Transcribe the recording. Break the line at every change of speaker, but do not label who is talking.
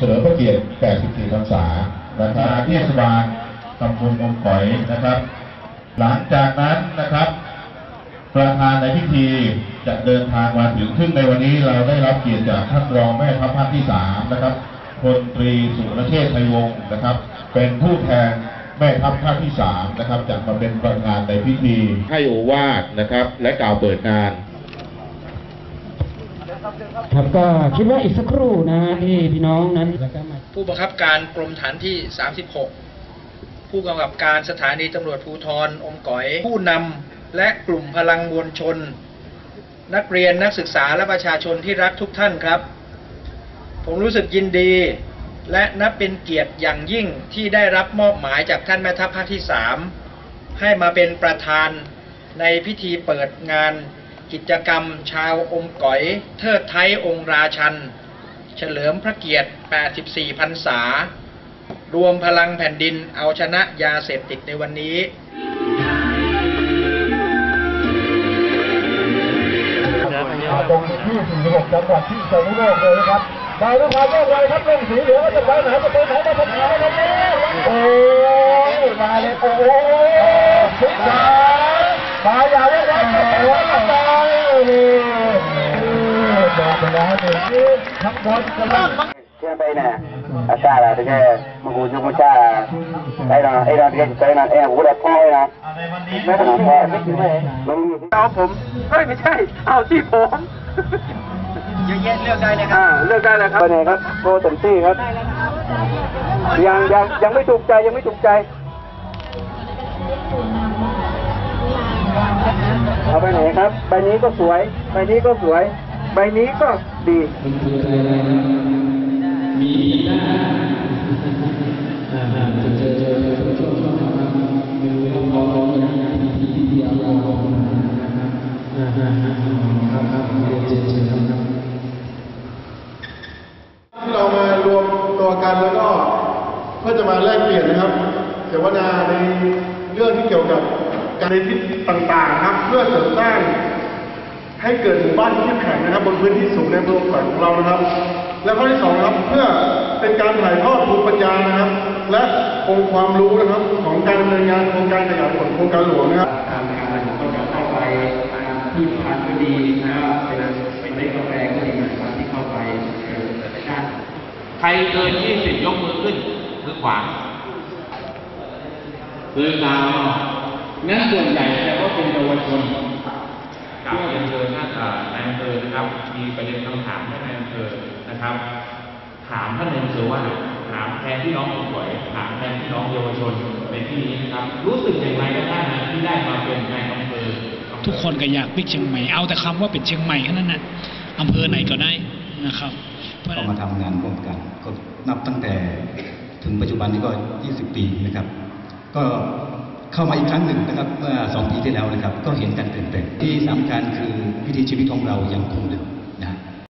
เฉลิมพระเกียรติ 84 พรรษานะครับเทศบาลตำบลอมก๋อยนะครับ หลังจากนั้นนะครับ ประธานในพิธีจะเดินทางมาถึงซึ่งในวันนี้เราได้รับเกียรติจากท่านรองแม่ทัพภาคที่สามนะครับพลตรีสุรเชษฐ์ชัยวงศ์นะครับ เป็นผู้แทนแม่ทัพภาคที่สามนะครับจะมาเป็นประธานในพิธีให้โอวาทนะครับ และกล่าวเปิดงาน
ครับก็คิดว่าอีกสักครู่นะฮะที่พี่น้องนั้น
ผู้บังคับการกรมฐานที่ 36 ผู้กำกับการสถานีตำรวจภูธรอมก๋อย ผู้นำและกลุ่มพลังมวลชน นักเรียนนักศึกษาและประชาชนที่รักทุกท่านครับ ผมรู้สึกยินดี และนับเป็นเกียรติอย่างยิ่งที่ได้รับมอบหมายจากท่านแม่ทัพภาคที่ 3 ให้มาเป็นประธานในพิธีเปิดงาน กิจกรรมชาวอมก๋อย เทิดไทยองค์ราชัน เฉลิมพระเกียรติ 84 พรรษา รวมพลังแผ่นดินเอาชนะยาเสพติดในวันนี้
ตรงที่46จังหวัดที่พิษณุโลกเลยนะครับมาด้วยความว่องไวครับเร่งสีเหลืองจะไปไหนจะไปไหนจะไปไหนวันนี้โอ้ยมาเลยโอ้
na, tiga ay na, ay udah po ay na. Meron na po, lagi.
เอาผมเฮ้ยไม่ใช่ เอาที่ผมเยอะแยะเลือกได้เลยครับ
เลือกได้แล้วครับไปไหนครับโปรเต็มที่ครับ ยังยังยังไม่ถูกใจยังไม่ถูกใจเอาไปไหนครับใบนี้ก็สวยใบนี้ก็สวย ใบนี้ก็ดี
มีหน้าจอเจอช่วงช่วงนะครับมีต้องรอมีนะมีพิธีเอาเรานะครับอ่า
ที่เรามารวมตัวกันแล้วก็เพื่อจะมาแลกเปลี่ยนนะครับเสวนาในเรื่องที่เกี่ยวกับการในทิศต่างๆครับ เพื่อเสริมสร้าง ให้เกิดหมู่บ้านที่เข้มแข็งนะครับ บนพื้นที่สูงในอำเภอแฝงของเรานะครับ และข้อที่สองนะครับเพื่อเป็นการถ่ายทอดภูมิปัญญานะครับ และองค์ความรู้นะครับของการดำเนินงานโครงการขยายผลโครงการหลวงนะครับ
ตามการผมก็จะเข้าไปตามที่พันก็ดีนะครับเป็นเป็นเล็กกาแฟก็ดีนะครับที่เข้าไปเอ่อชาติ
ใครเกิน20ยกมือขึ้นมือขวาคือดาวงั้นส่วนใหญ่จะก็เป็นเยาวชน กับเรียนเชิญท่านอ่านายอำเภอนะครับ มีประเด็นคำถามท่านนายอำเภอนะครับ ถามท่านนายอำเภอว่าถามแทนพี่น้องผู้ป่วยถามแทนพี่น้องเยาวชนในที่นี้นะครับ รู้สึกอย่างไรกันบ้างนะที่ได้มาเป็นนายอำเภอ
ทุกคนก็อยากปิกเชียงใหม่เอาแต่คำว่าเป็นเชียงใหม่แค่นั้นนะอำเภอไหนก็ได้นะครับเพราะฉะ
ก็
นั้น
มาทำงานร่วมกัน ก็นับตั้งแต่ถึงปัจจุบันนี้ก็ 20 ปีนะครับ ก็ เข้ามาอีกครั้งหนึ่งนะครับเมื่องปีที่แล้วนะครับ ก็เห็นการเปลี่ยนแปลงที่สำคัญคือวิถีชีวิตของเรายังคงเดิม